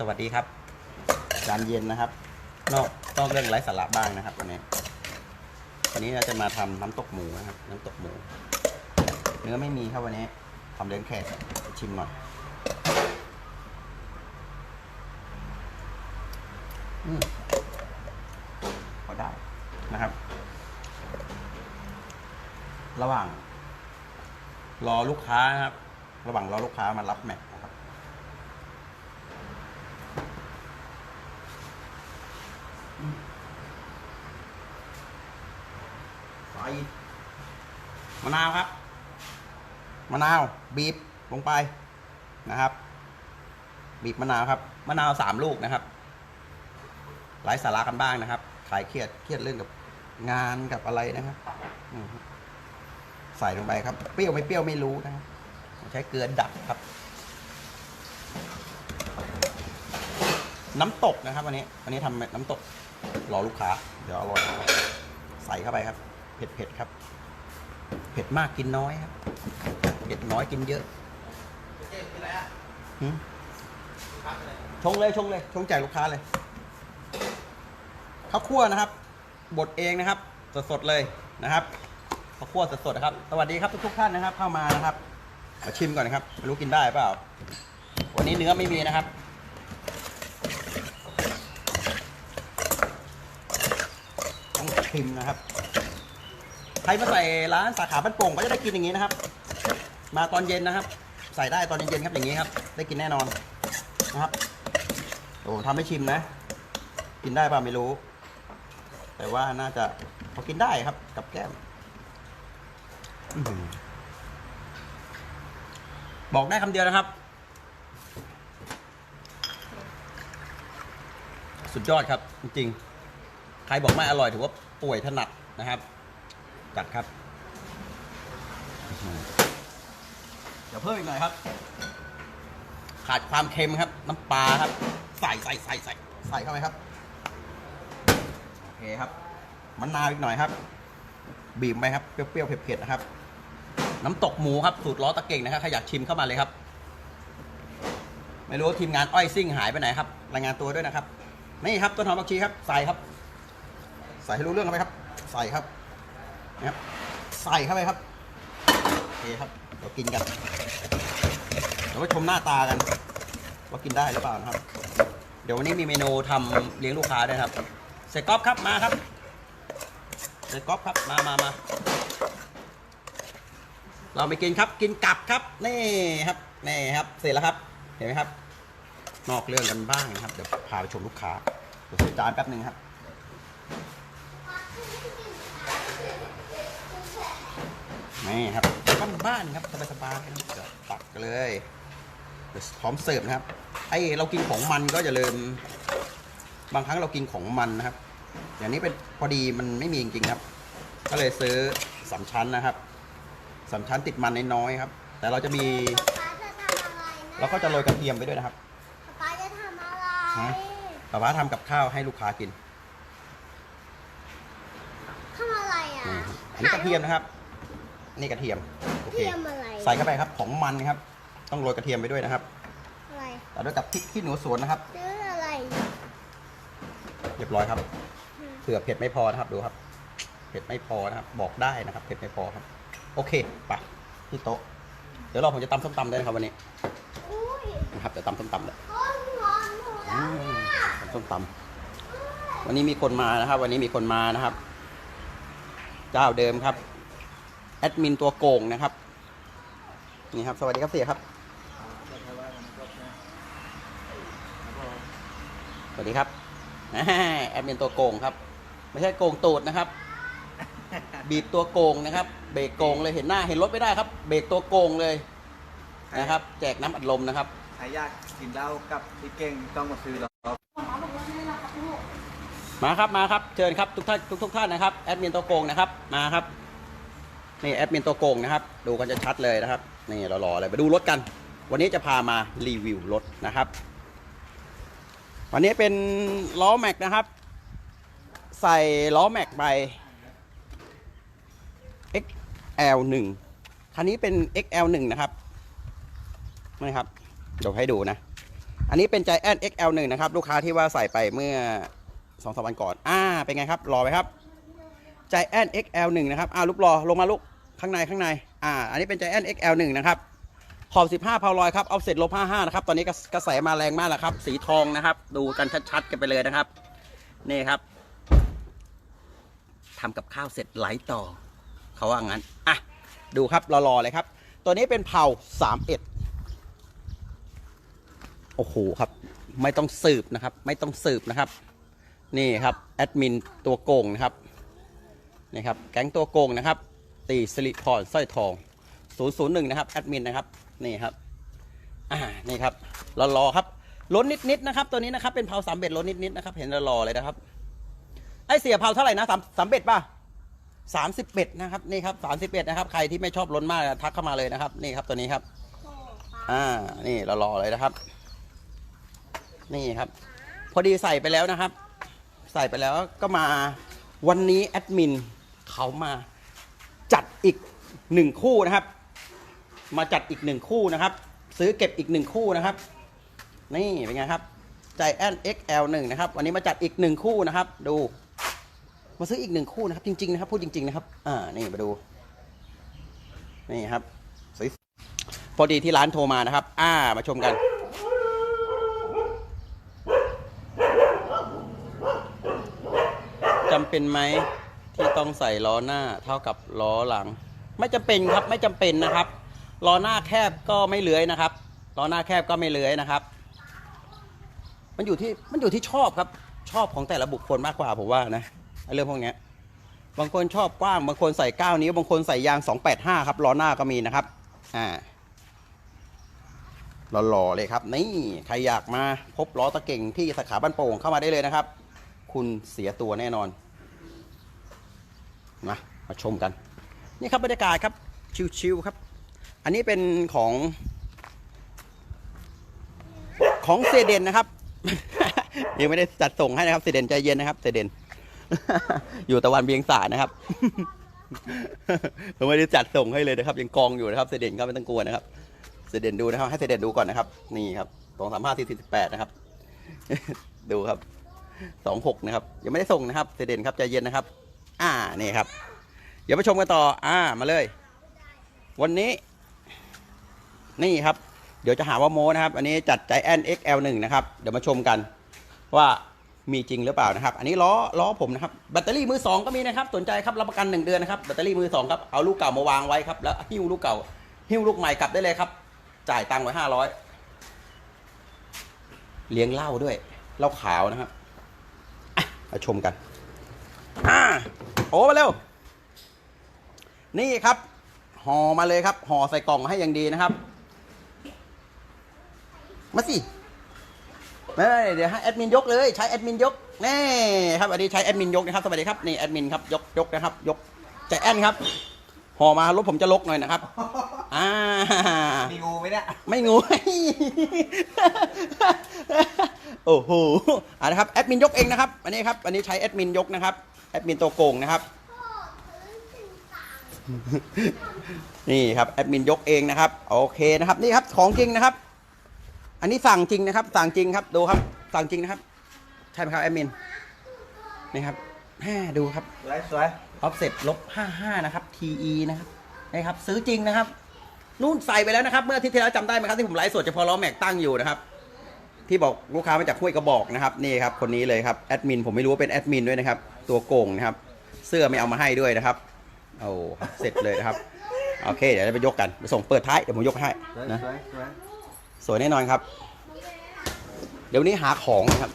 สวัสดีครับจานเย็นนะครับ นอกนอกเรื่องไร้สาระบ้างนะครับวันนี้วันนี้เราจะมาทำน้ำตกหมูนะครับ น้ำตกหมู เนื้อไม่มีครับวันนี้ทำเลี้ยงแขกชิมหน่อยอืมพอได้นะครับ ระหว่าง รอลูกค้านะครับ ระหว่างรอลูกค้ามารับแม็กนะครับ ใส่มะนาวครับ มะนาวบีบลงไปนะครับ บีบมะนาวครับ มะนาวสามลูกนะครับไร้สาระกันบ้างนะครับคลายเครียดเครียดเรื่องกับงานกับอะไรนะครับใส่ลงไปครับ เปรี้ยวไม่เปรี้ยวไม่รู้นะครับใช้เกลือดับครับ น้ำตกนะครับ วันนี้วันนี้ทำน้ำตกรอลูกค้า เดี๋ยวอร่อยใส่เข้าไปครับ เผ็ดเผ็ดครับ เผ็ดมากกินน้อยครับ เผ็ดน้อยกินเยอะหืมชงเลยชงเลย ชงแจกลูกค้าเลยข้าวคั่วนะครับ บดเองนะครับ สดๆเลยนะครับข้าวคั่วสดๆนะครับ สวัสดีครับทุกๆท่านนะครับ เข้ามานะครับ มาชิมก่อนนะครับไม่รู้กินได้เปล่า วันนี้เนื้อไม่มีนะครับต้องชิมนะครับ ใครมาใส่ร้านสาขาบ้านโป่งก็จะได้กินอย่างนี้นะครับ มาตอนเย็นนะครับ ใส่ได้ตอนเย็นๆครับอย่างนี้ครับ ได้กินแน่นอนนะครับโอ้ทำให้ชิมนะ กินได้ป่ะไม่รู้ แต่ว่าน่าจะพอกินได้ครับ กับแก้มบอกได้คำเดียวนะครับ สุดยอดครับ จริงๆ ใครบอกไม่อร่อยถือว่าป่วยถนัดนะครับ จัดครับอื้อหือเดี๋ยวเพิ่มอีกหน่อยครับ ขาดความเค็มครับ น้ำปลาครับ ใส่ใส่ใส่ใส่ใส่เข้าไปครับ โอเคครับมะนาวอีกหน่อยครับ บีบไปครับ เปรี้ยวๆเผ็ดๆนะครับ น้ำตกหมูครับ สูตรล้อตะเก่งนะครับใครอยากชิมเข้ามาเลยครับ ไม่รู้ว่าทีมงานอ้อยซิ่งหายไปไหนครับ รายงานตัวด้วยนะครับ นี่ครับต้นหอมผักชีครับ ใส่ครับ ใส่ให้รู้เรื่องเข้าไปครับ ใส่ครับ นะครับใส่เข้าไปครับโอเคครับเดี๋ยวกินกันเดี๋ยวไปชมหน้าตากัน ว่ากินได้หรือเปล่านะครับ เดี๋ยววันนี้มีเมนูทำเลี้ยงลูกค้าด้วยครับเสร็จก๊อฟครับมาครับเสร็จก๊อฟครับมามามาเราไปกินครับกินกลับครับนี่ครับนี่ครับเสร็จแล้วครับเห็นไหมครับ นอกเรื่องกันบ้างนะครับเดี๋ยวพาไปชมลูกค้าเดี๋ยวใส่จานแป๊บหนึ่งครับ นี่ครับบ้านบ้านๆครับสบายๆนะครับเดี๋ยวตักกันเลยเดี๋ยวพร้อมเสิร์ฟนะครับ ไอเรากินของมันก็อย่าลืมบางครั้งเรากินของมันนะครับ อย่างนี้เป็นพอดีมันไม่มีจริงๆครับ ก็เลยซื้อสามชั้นนะครับสามชั้นติดมันน้อยๆครับ แต่เราจะมีป๊าจะทำอะไรนะเราก็จะโรยกระเทียมไปด้วยนะครับป๊าจะทำอะไรฮะป้าป้าทำกับข้าวให้ลูกค้ากินทำอะไรอะนี่ครับอันนี้กระเทียมนะครับ นี่กระเทียมโอเคเทียมอะไรใส่เข้าไปครับของมันครับ ต้องโรยกระเทียมไปด้วยนะครับอะไรต่อด้วยกับพริกขี้หนูสวนนะครับ ซื้ออะไรเรียบร้อยครับเผื่อเผ็ดไม่พอนะครับดูครับ เผ็ดไม่พอนะครับ บอกได้นะครับ เผ็ดไม่พอครับ โอเคไปที่โต๊ะ เดี๋ยวเราผมจะตำส้มตำด้วยนะครับวันนี้อุ้ยนะครับจะตำส้มตำเลยร้อนร้อนหนูอืแล้วมตำส้มตำวันนี้มีคนมานะครับ วันนี้มีคนมานะครับ เจ้าเดิมครับ แอดมินตัวโกงนะครับ นี่ครับ สวัสดีครับเสียครับ สวัสดีครับอ่าแอดมินตัวโกงครับ ไม่ใช่โกงตูดนะครับ บีบตัวโกงนะครับ เบรกโกงเลยเห็นหน้าเห็นรถไม่ได้ครับ เบรกตัวโกงเลยนะครับ แจกน้ำอัดลมนะครับใครอยากกินเหล้ากับพี่เก่งต้องมาซื้อเรามาครับมาครับ เชิญครับทุกท่านทุกทุกท่านนะครับแอดมินตัวโกงนะครับมาครับ นี่แอดมินตัวโกงนะครับ ดูกันจะชัดเลยนะครับ นี่เรารออะไรไปดูรถกัน วันนี้จะพามารีวิวรถนะครับ วันนี้เป็นล้อแม็กนะครับ ใส่ล้อแม็กไป XL1 คันนี้เป็น XL1 นะครับนี่ครับเดี๋ยวให้ดูนะ อันนี้เป็น Giant XL1 นะครับ ลูกค้าที่ว่าใส่ไปเมื่อ2องสวันก่อน อ่า เป็นไงครับ รอไหมครับ Giant XL1 นะครับอ่าลูกรอลงมาลูกข้างในข้างในอ่าอันนี้เป็น Giant XL1 นะครับขอบ 15พาวลอยครับเอาเสร็จลบ55นะครับตอนนี้กระกระแสมาแรงมากแล้วครับ สีทองนะครับ ดูกันชัดๆกันไปเลยนะครับนี่ครับทำกับข้าวเสร็จไหลต่อ เขาว่างั้นอะดูครับรอๆเลยครับ ตัวนี้เป็นเผา31โอ้โหครับ ไม่ต้องสืบนะครับ ไม่ต้องสืบนะครับ นี่ครับแอดมินตัวโกงนะครับ นี่ครับแก๊งตัวโกงนะครับ ตีสิริพรสร้อยทอง 001 นะครับแอดมินนะครับนี่ครับอ่านี่ครับรอๆครับล้นนิดๆนะครับตัวนี้นะครับเป็นเผาสามเบ็ดล้นนิดๆนะครับเห็นรอๆเลยนะครับไอเสียเผาเท่าไหร่นะสามสามเบ็ดป่ะสามสิบเบ็ดนะครับนี่ครับสามสิบเบ็ดนะครับใครที่ไม่ชอบล้นมากทักเข้ามาเลยนะครับนี่ครับตัวนี้ครับโอ้ปลาอ่านี่รอๆเลยนะครับ นี่ครับ พอดีใส่ไปแล้วนะครับ ใส่ไปแล้วก็มาวันนี้แอดมิน เขามาจัดอีกหนึ่งคู่นะครับ มาจัดอีกหนึ่งคู่นะครับ ซื้อเก็บอีกหนึ่งคู่นะครับ นี่เป็นไงครับใจแอน XL1 นะครับ วันนี้มาจัดอีกหนึ่งคู่นะครับ ดู มาซื้ออีกหนึ่งคู่นะครับ จริงๆนะครับ พูดจริง ๆ นะครับ อ่า นี่มาดู นี่ครับสวยพอดีที่ร้านโทรมานะครับ อ่า มาชมกัน จำเป็นไหม ที่ต้องใส่ล้อหน้าเท่ากับล้อหลัง ไม่จำเป็นครับไม่จำเป็นนะครับล้อหน้าแคบก็ไม่เลื้อยนะครับล้อหน้าแคบก็ไม่เลื้อยนะครับ มันอยู่ที่มันอยู่ที่ชอบครับ ชอบของแต่ละบุคคลมากกว่าผมว่านะเรื่องพวกนี้บางคนชอบกว้างบางคนใส่9นิ้วบางคนใส่ยาง 285 ครับล้อหน้าก็มีนะครับอ่าหล่อๆเลยครับ นี่ใครอยากมาพบล้อตะเก่งที่สาขาบ้านโป่งเข้ามาได้เลยนะครับ คุณเสียตัวแน่นอน มามาชมกัน นี่ครับบรรยากาศครับชิวๆครับ อันนี้เป็นของ ของเซเดนนะครับยังไม่ได้จัดส่งให้นะครับเซเดนใจเย็นนะครับเซเดน อยู่ตะวันเบียงสานะครับผมไม่ได้จัดส่งให้เลยนะครับ ยังกองอยู่นะครับเซเดนก็ไม่ต้องกลัวนะครับเซเดนดูนะครับ ให้เซเดนดูก่อนนะครับ นี่ครับสองสามห้าสี่สิบแปดนะครับ ดูครับสองหกนะครับ ยังไม่ได้ส่งนะครับเซเดนครับใจเย็นนะครับ อ่านี่ครับ เดี๋ยวไปชมกันต่อ อ่ามาเลย วันนี้ นี่ครับ เดี๋ยวจะหาว่าโมนะครับ อันนี้จัดใจแอน XL1 นะครับ เดี๋ยวมาชมกัน ว่ามีจริงหรือเปล่านะครับ อันนี้ล้อล้อผมนะครับ แบตเตอรี่มือสองก็มีนะครับ สนใจครับรับประกัน1เดือนนะครับ แบตเตอรี่มือสองครับ เอาลูกเก่ามาวางไว้ครับ แล้วหิ้วลูกเก่า หิ้วลูกใหม่กลับได้เลยครับ จ่ายตังค์ไว้ห้าร้อยเลี้ยงเหล้าด้วย เหล้าขาวนะครับมาชมกัน อ่า โอ้มาเร็ว นี่ครับห่อมาเลยครับห่อใส่กล่องมาให้อย่างดีนะครับ มาสิไม่ไม่เดี๋ยวให้แอดมินยกเลยใช้แอดมินยกแน่ครับอันนี้ใช้แอดมินยกนะครับสวัสดีครับนี่แอดมินครับยกยกนะครับ ยกใจแอนครับห่อมารถผมจะลกหน่อยนะครับอ่ามีงูไหมเนี่ยไม่งูโอ้โหอ่านะครับแอดมินยกเองนะครับอันนี้ครับอันนี้ใช้แอดมินยกนะครับแอ ดมินตัวโกงนะครับ นี่ครับแอดมินยกเองนะครับ โอเคนะครับนี่ครับของจริงนะครับ อันนี้สั่งจริงนะครับ สั่งจริงครับดูครับ สั่งจริงนะครับ ใช่ไหมครับแอดมินนี่ครับแม่ดูครับสวยสวยออฟเซ็ตลบ55นะครับ TE นะครับนะครับ ซื้อจริงนะครับนู่นใส่ไปแล้วนะครับ เมื่ออาทิตย์ที่แล้วจำได้ไหมครับที่ผมไลฟ์สดเฉพาะล้อแม็กตั้งอยู่นะครับ ที่บอกลูกค้ามาจากห้วยกระบอกนะครับ นี่ครับคนนี้เลยครับแอดมินผมไม่รู้ว่าเป็นแอดมินด้วยนะครับ ตัวโกงนะครับ เสื้อไม่เอามาให้ด้วยนะครับโอ้ครับเสร็จเลยนะครับโอเค เดี๋ยวเราไปยกกันไปส่งเปิดท้ายเดี๋ยวผมยกให้สวยนะสวยสวยสวยแน่นอนครับ เดี๋ยววนนี้หาของนะครับ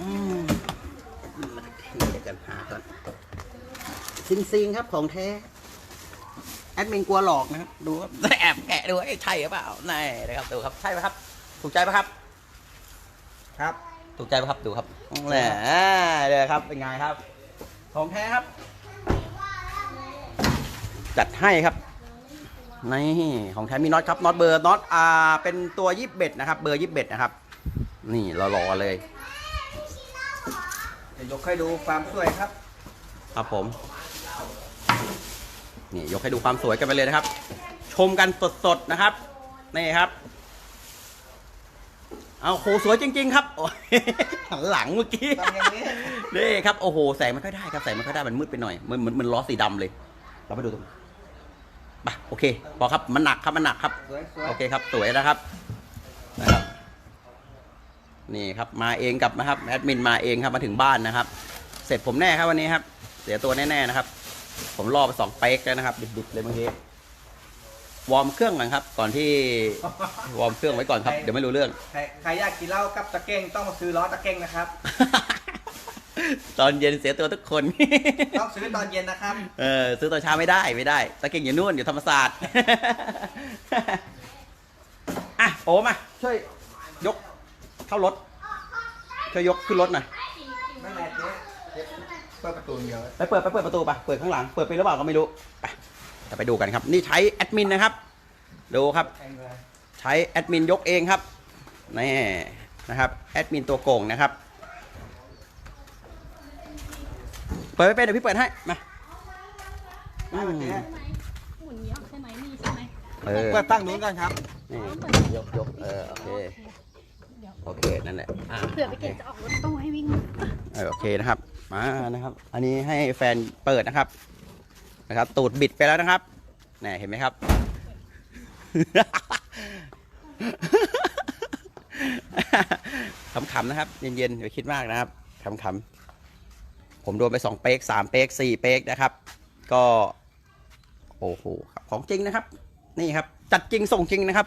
อืมเดี๋ยวกันหาก่อนซิงซิงครับของแท้แอดมินกลัวหลอกนะครับดูครับแอบแกะดูว่าเอ๊ะใช่หรือเปล่านี่นะครับดูครับใช่ไหมครับ ถูกใจไหมครับ ครับ ถูกใจไหมครับดูครับแหมเลยครับเป็นไงครับของแท้ครับ จัดให้ครับนี่ของแท้มีน็อตครับน็อตเบอร์น็อตอ่าเป็นตัวยิบเบ็ดนะครับ เบอร์ยิบเบ็ดนะครับ นี่รอๆเลยจะยกให้ดูความสวยครับ ครับผม นี่ยกให้ดูความสวยกันไปเลยนะครับ ชมกันสดๆนะครับนี่ครับ เอาโหสวยจริง ๆ ครับโอ้ยหันหลังเมื่อกี้ต้องอย่างนี้นี่ครับโอ้โหแสงไม่ค่อยได้ครับแสงไม่ค่อยได้มันมืดไปหน่อยเหมันเหมือนเหมันล้อสีดำเลย เราไปดูตรงไปโอเค พอครับมันหนักครับมันหนักครับ สวยสวยโอเคครับสวยนะครับนะครับ นี่ครับมาเองกับนะครับแอดมินมาเองครับมาถึงบ้านนะครับ เสร็จผมแน่ครับวันนี้ครับ เสียตัวแน่ๆนะครับ ผมรอไปสองเป๊กแล้วนะครับดิบๆเลยเมื่อกี้ วอร์มเครื่องก่อนครับ ก่อนที่วอร์มเครื่องไว้ก่อนครับ เดี๋ยวไม่รู้เรื่อง ใครใครอยากกินเหล้ากับตะเก้งต้องมาซื้อล้อตะเก้งนะครับ ตอนเย็นเสียตัวทุกคน ต้องซื้อตอนเย็นนะครับ เออซื้อตอนเช้าไม่ได้ไม่ได้ ตะเก่งอยู่นู่นอยู่ธรรมศาสตร์ อะโอมาช่วยยกเข้ารถ ช่วยยกขึ้นรถหน่อยไม่แม่เจ๊เจ๊เปิดประตูเดียวไปเปิดไปเปิดประตูไปเปิดข้างหลัง เปิดไปหรือเปล่าก็ไม่รู้ไป จะไปดูกันครับ นี่ใช้แอดมินนะครับ ดูครับแข่งเลยใช้แอดมินยกเองครับ นี่นะครับแอดมินตัวโกงนะครับ เปิดไม่เป็นเดี๋ยวพี่เปิดให้ มาอืมหมุนนี้ออกใช่ไหมนี่ใช่ไหมเออเปิดตั้งนู้นก่อนครับ นี่ยกยกเออโอเคเดี๋ยวโอเคนั่นแหละอะเผื่อไปเก็บจะออกรถตู้ให้วิ่งเออโอเคนะครับ มานะครับ อันนี้ให้แฟนเปิดนะครับ นะครับ ตูดบิดไปแล้วนะครับนี่เห็นไหมครับ ขำๆนะครับ เย็นๆอย่าคิดมากนะครับขำๆผมโดนไปสองเป๊กสามเป๊กสี่เป๊กนะครับ ก็โอ้โหครับของจริงนะครับ นี่ครับ จัดจริงส่งจริงนะครับ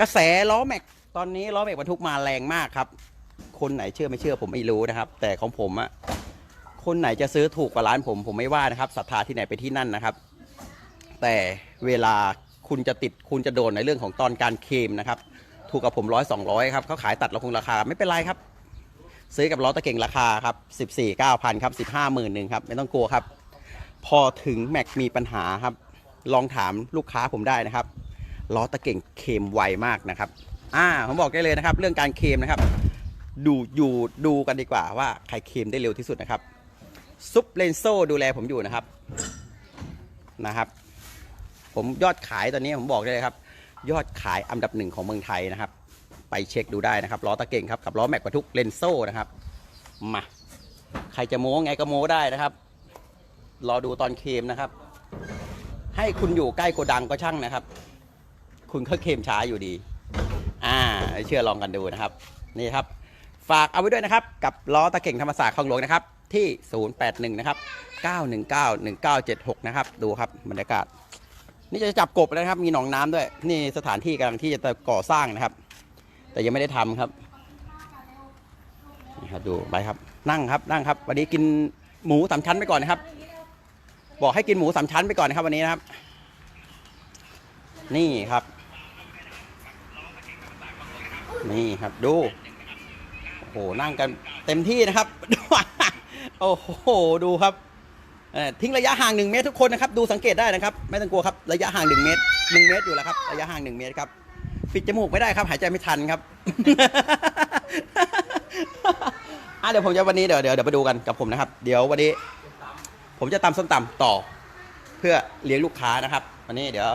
กระแสล้อแม็ก ตอนนี้ล้อแม็กบรรทุกมาแรงมากครับ คนไหนเชื่อไม่เชื่อผมไม่รู้นะครับ แต่ของผมอะ คนไหนจะซื้อถูกกว่าร้านผมผมไม่ว่านะครับศรัทธาที่ไหนไปที่นั่นนะครับ แต่เวลาคุณจะติดคุณจะโดนในเรื่องของตอนการเคมนะครับ ถูกกับผมร้อยสองร้อยครับเขาขายตัดเราคงราคาไม่เป็นไรครับ ซื้อกับล้อตะเก่งราคาครับสิบสี่เก้าพันครับสิบห้าหมื่นหนึ่งครับไม่ต้องกลัวครับ พอถึงแม็กมีปัญหาครับ ลองถามลูกค้าผมได้นะครับล้อตะเก่งเคมไวมากนะครับอ่าผมบอกได้เลยนะครับ เรื่องการเคมนะครับ ดูอยู่ดูกันดีกว่าว่าใครเคมได้เร็วที่สุดนะครับ ซุปเลนโซดูแลผมอยู่นะครับนะครับ ผมยอดขายตอนนี้ผมบอกได้เลยครับ ยอดขายอันดับหนึ่งของเมืองไทยนะครับ ไปเช็คดูได้นะครับล้อตะเก่งครับกับล้อแม็กบรรทุกเลนโซนะครับมาใครจะโม้ไงก็โม้ได้นะครับ รอดูตอนเคมนะครับ ให้คุณอยู่ใกล้โกดังก็ช่างนะครับ คุณก็เคมช้าอยู่ดี อ่า เชื่อลองกันดูนะครับ นี่ครับ ฝากเอาไว้ด้วยนะครับ กับล้อตะเข่งธรรมศาสตร์คลองหลวงนะครับ ที่ 081 นะครับ 919 1976 นะครับ ดูครับบรรยากาศ นี่จะจับกบแล้วนะครับ มีหนองน้ำด้วย นี่สถานที่กำลังที่จะก่อสร้างนะครับ แต่ยังไม่ได้ทำครับนี่ครับดูไปครับ นั่งครับนั่งครับ วันนี้กินหมูสามชั้นไปก่อนนะครับ บอกให้กินหมูสามชั้นไปก่อนนะครับ วันนี้นะครับ นี่ครับ นี่ครับดูโอ้โหนั่งกันเต็มที่นะครับ โอ้โหดูครับทิ้งระยะห่างหนึ่งเมตรทุกคนนะครับดูสังเกตได้นะครับไม่ต้องกลัวครับระยะห่างหนึ่งเมตรหนึ่งเมตรอยู่แล้วครับระยะห่างหนึ่งเมตรครับปิดจมูกไม่ได้ครับ หายใจไม่ทันครับอะเดี๋ยวผมจะวันนี้เดี๋ยวเดี๋ยวเดี๋ยวไปดูกันกับผมนะครับ เดี๋ยววันนี้ ผมจะตำส้มตำต่อ เพื่อเลี้ยงลูกค้านะครับ วันนี้เดี๋ยว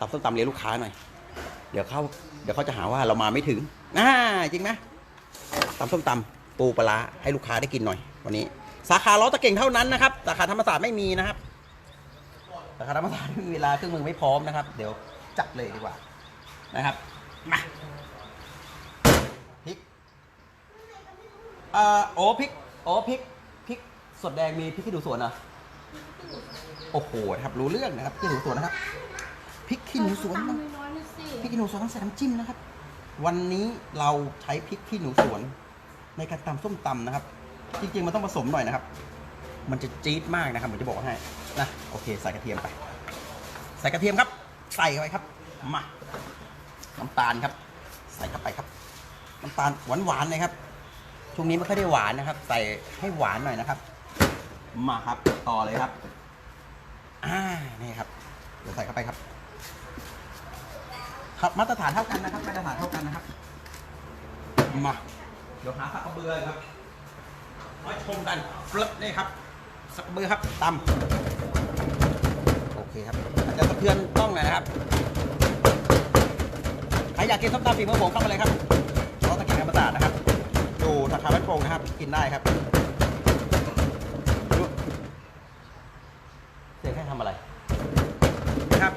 ตำส้มตำเลี้ยงลูกค้าหน่อย เดี๋ยวเขาเดี๋ยวเขาจะหาว่าเรามาไม่ถึงอ่าจริงไหมตำส้มตำปูปลาร้าให้ลูกค้าได้กินหน่อย วันนี้ สาขาล้อตะเก่งเท่านั้นนะครับ สาขาธรรมศาสตร์ไม่มีนะครับ สาขาธรรมศาสตร์ไม่มีเวลาเครื่องมือไม่พร้อมนะครับ เดี๋ยวจัดเลยดีกว่านะครับ มาพริกเอ่อโอ้พริกโอ้พริกพริกสดแดงมีพริกขี้หนูสวนเหรอโอ้โหนะครับรู้เรื่องนะครับพริกขี้หนูสวนนะครับพริกขี้หนูสวนน้อยๆสิพริกขี้หนูสวนต้องใส่น้ำจิ้มนะครับ วันนี้เราใช้พริกขี้หนูสวน ในการตำส้มตำนะครับ จริงๆ มันต้องผสมหน่อยนะครับ มันจะจี๊ดมากนะครับผมจะบอกให้นะโอเค ใส่กระเทียมไป ใส่กระเทียมครับ ใส่เข้าไปครับมาน้ำตาลครับ ใส่เข้าไปครับ น้ำตาลหวานๆเลยครับช่วงนี้ไม่ค่อยได้หวานนะครับ ใส่ให้หวานหน่อยนะครับ มาครับต่อเลยครับอ่านี่ครับเดี๋ยวใส่เข้าไปครับ ครับมาตรฐานเท่ากันนะครับมาตรฐานเท่ากันนะครับมาเดี๋ยวหาสักกระเบือครับ มาชมกันฟลิปนี่ครับสักมือครับตำโอเคครับอาจจะสะเทือนต้องหน่อยนะครับใครอยากกินส้มตำฝีมือผมเข้ามาเลยครับร้านตะเกียงธรรมศาสตร์นะครับ อยู่สาขาบ้านโป่งนะครับ กินได้ครับ เสียงแค่ทำอะไรนะครับ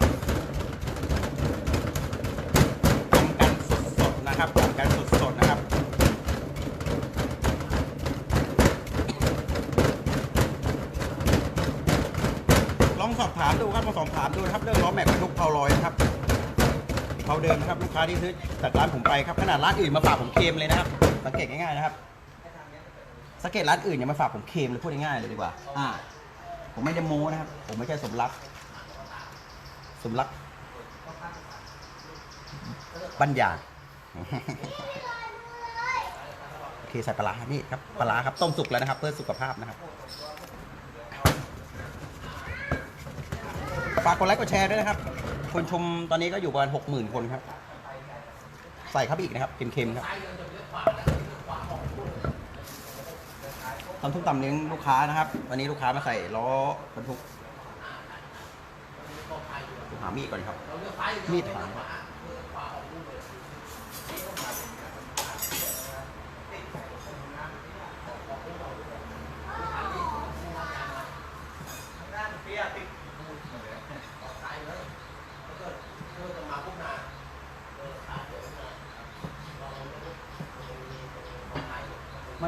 ทำกันสดๆนะครับทำกันสดๆนะครับ ลองสอบถามดูครับลองสอบ ถามดูนะครับเรื่องล้อแม็กบรรทุกเพาลอยนะครับเพาเดิมนครับลูกค้าที่ซื้อจากร้านผมไปครับขนาดร้านอื่นมาฝากผมเค็มเลยนะครับสังเกตง่ายๆนะครับสังเกตร้านอื่นย่ามาฝากผมเค็มเลยพูดง่ายๆเลยดีกว่าอ่า ผมไม่ได้โม้นะครับ ผมไม่ใช่สมรัก สมรักบัญญาโอเคใส่ปลาร้านี่ครับปลาครับต้มสุกแล้วนะครับ เพื่อสุขภาพนะครับ ฝากกดไลค์กดแชร์ด้วยนะครับ คนชมตอนนี้ก็อยู่ประมาณหกหมื่นคนครับ ใส่ครับอีกนะครับ เค็มๆครับตำทุกตำเลี้ยงลูกค้านะครับ วันนี้ลูกค้ามาใส่ล้อบรรทุกหามีดก่อนครับ มีดหาง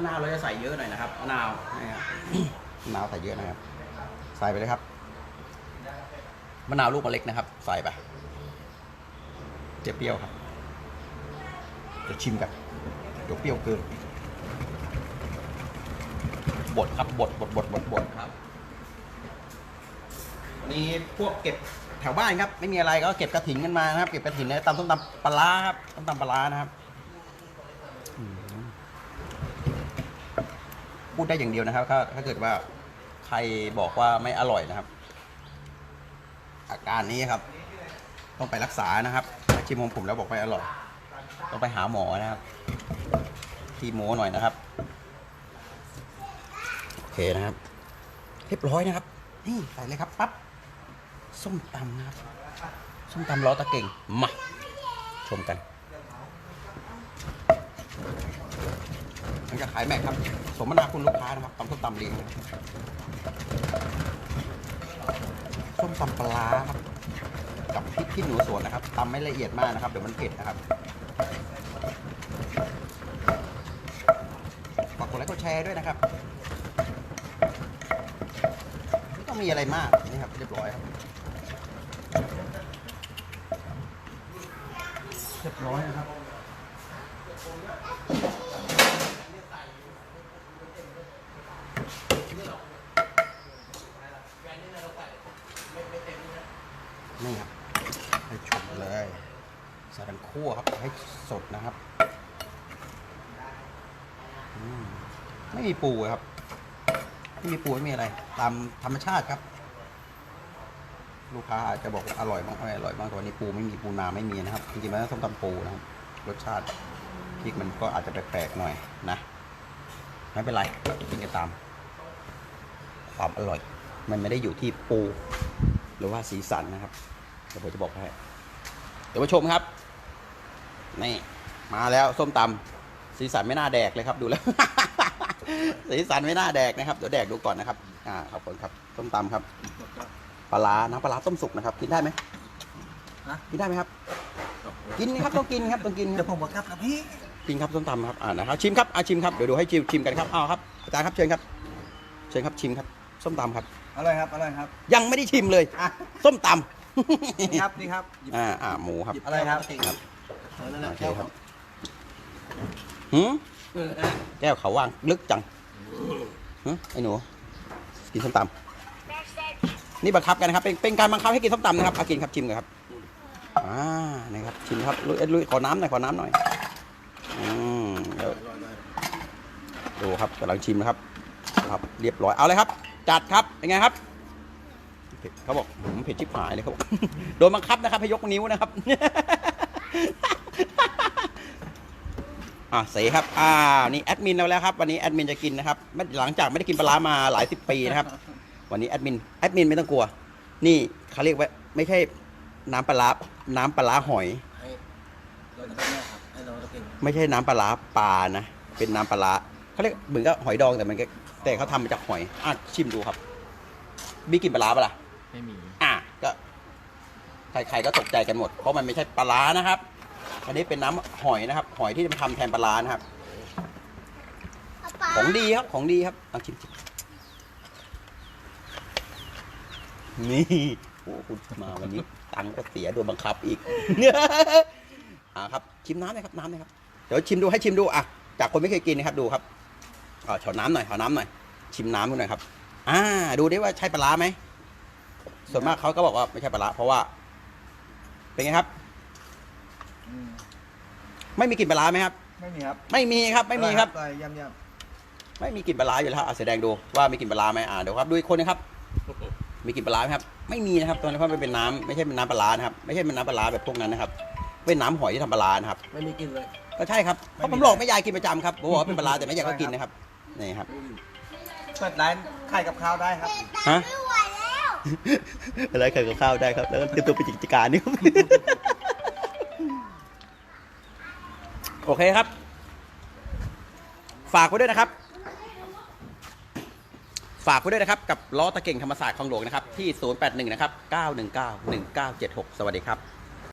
นาวเราจะใส่เยอะหน่อยนะครับมะนาวนี่ครับมะนาวใส่เยอะนะครับ ใส่ไปเลยครับมะนาวลูกมะเล็กนะครับ ใส่ไปเปรี้ยวครับ จะชิมกันเดี๋ยวเปรี้ยวเกินบดครับบดบดบดบดบดครับวันนี้พวกเก็บแถวบ้านครับ ไม่มีอะไรก็เก็บกระถิ่นกันมานะครับ เก็บกระถิ่นในตำส้มตำปลาครับส้มตำปลานะครับอืม พูดได้อย่างเดียวนะครับถ้าถ้าเกิดว่าใครบอกว่าไม่อร่อยนะครับ อาการนี้ครับ ต้องไปรักษานะครับถ้าชิมของผมแล้วบอกไม่อร่อย ต้องไปหาหมอนะครับ ที่โมหน่อยนะครับโอเคนะครับเรียบร้อยนะครับ นี่ใส่เลยครับปั๊บส้มตำนะครับส้มตำล้อตะเก่งมาชมกัน ลังจากขายแม็กครับ สมนาคุณลูกค้านะครับตำส้มตำเลี้ยงส้มตำปลาร้าครับกับพริกขี้หนูสวนนะครับตำไม่ละเอียดมากนะครับ เดี๋ยวมันเผ็ดนะครับฝากกดไลค์กดแชร์ด้วยนะครับไม่ต้องมีอะไรมากนี่ครับเรียบร้อยครับเรียบร้อยนะครับนี่ครับให้ชมเลยใส่กัน คั่วครับให้สดนะครับมไม่มีปูครับ ไม่มีปูไม่มีอะไร ตามธรรมชาติครับ ลูกค้าอาจจะบอกว่าอร่อยบ้างไม่อร่อยบ้างแต่วันนี้ปูไม่มีปูนาไม่มีนะครับจริงๆมันต้องส้มตำปูนะครับ รสชาติพริกมันก็อาจจะแปลกๆหน่อยนะไม่เป็นไรกินกันตาม ความอร่อย มันไม่ได้อยู่ที่ปู หรือว่าสีสันนะครับเดี๋ยวผมจะบอกให้เดี๋ยวมาชมครับ นี่มาแล้วส้มตำสีสันไม่น่าแดกเลยครับดูแล้ว สีสันไม่น่าแดกนะครับเดี๋ยวแดกดูก่อนนะครับ อ่าขอบคุณครับส้มตำครับปลาร้าน้ำปลาร้าต้มสุกนะครับ กินได้ไหมฮะกินได้ไหมครับ กินครับต้องกินครับต้องกินคเดี๋รัยบวผมบอกครับครับพี่กินครับส้มตำครับอ่านะครับชิมครับอาชิมครับเดี๋ยวดูให้ชิมชิมกันครับเอาครับอาจารย์ครับเชิญครับ เชิญครับชิมครับ ส้มตำครับอร่อยครับอร่อยครับ ยังไม่ได้ชิมเลยอะส้มตนี่ครับนี่ครับำอ่าอ่าหมูครับอะไรครับครับ เออนั่นแหละโอเคครับหืมเอออะแก้วเขาว่างลึกจังหืมไอ้หนูกินส้มตำนี่บังคับกันนะครับเป็นเป็นการบังคับให้กินส้มตำนะครับเอากินครับชิมกันครับอ่านี่ครับชิมครับลุยเอ้ยลุยขอน้ำหน่อยขอน้ำหน่อยอืมเดี๋ยวดูครับกำลังชิมนะครับครับ เรียบร้อยเอาเลยครับ จัดครับเป็นไงครับเผ็ดเขาบอกหืมเผ็ดชิบหายเลยเขาบอก โดนบังคับนะครับให้ยกนิ้วนะครับ อะเสครับอ่านี่แอดมินเราแล้วครับวันนี้แอดมินจะกินนะครับไม่หลังจากไม่ได้กินปลาร้ามาหลายสิบปีนะครับ วันนี้แอดมินแอดมินไม่ต้องกลัว นี่เขาเรียกว่าไม่ใช่น้ำปลาร้าน้ำปลาร้าหอย ให้เราจะไปไม่ใช่น้ำปลาร้าปลานะเป็นน้ำปลาร้าเขาเรียกเหมือนกับหอยดองแต่มันก็แต่เขาทำมาจากหอยอะชิมดูครับมีกลิ่นปลาร้าปะล่ะ ไม่มี อะก็ใครๆก็ตกใจกันหมด เพราะมันไม่ใช่ปลาร้านะครับ อันนี้เป็นน้ำหอยนะครับ หอยที่มาทำแทนปลาร้านะครับป๊าป๊าของดีครับ ของดีครับเอาชิมชิมนี่โอ้คุณมาวันนี้ ตังค์ก็เสียโดนบังคับอีกอ่าครับ ชิมน้ำหน่อยครับ น้ำหน่อยครับ เดี๋ยวชิมดูให้ชิมดูอะจากคนไม่เคยกินนะครับ ดูครับเอาขอน้ำหน่อยขอน้ำหน่อย ชิมน้ำดูหน่อยครับ อ่า ดูดิว่าใช่ปลาร้าไหม ส่วนมากเขาก็บอกว่าไม่ใช่ปลาร้าเพราะว่า เป็นไงครับอืม ไม่มีกลิ่นปลาร้าไหมครับ ไม่มีครับไม่มีครับไม่มีครับ ออยย่ำย่ไม่มีกลิ่นปลาร้าอยู่แล้วอะแสดงดูว่ามีกลิ่นปลาร้าไหมอ่าเดี๋ยวครับดูอีกคนนะครับ มีกลิ่นปลาร้าไหมครับ ไม่มีนะครับตัวนี้เพราะมันเป็นน้ำไม่ใช่เป็นน้ำปลาร้านะครับไม่ใช่เป็นน้ำปลาร้าแบบพวกนั้นนะครับเป็นน้ำหอยที่ทำปลาร้านะครับำไม่มีกินเลย ก็ใช่ครับเพราะผมหลอกแม่ยายกินประจำครับผมบอกว่าเป็นปลาร้าแต่แม่ยายก็กินนะครับนี่ครับเปิดร้านขายกับข้าวได้ครับแต่ไม่ไหวแล้วอะไรเคยกับข้าวได้ครับ แล้วก็เตรียมตัวไปจิกจิการนี่ โอเคครับ ฝากไว้ด้วยนะครับ ฝากไว้ด้วยนะครับ กับล้อตะเก่งธรรมศาสตร์คลองหลวงนะครับ ที่ 081 นะครับ 919 1976 สวัสดีครับ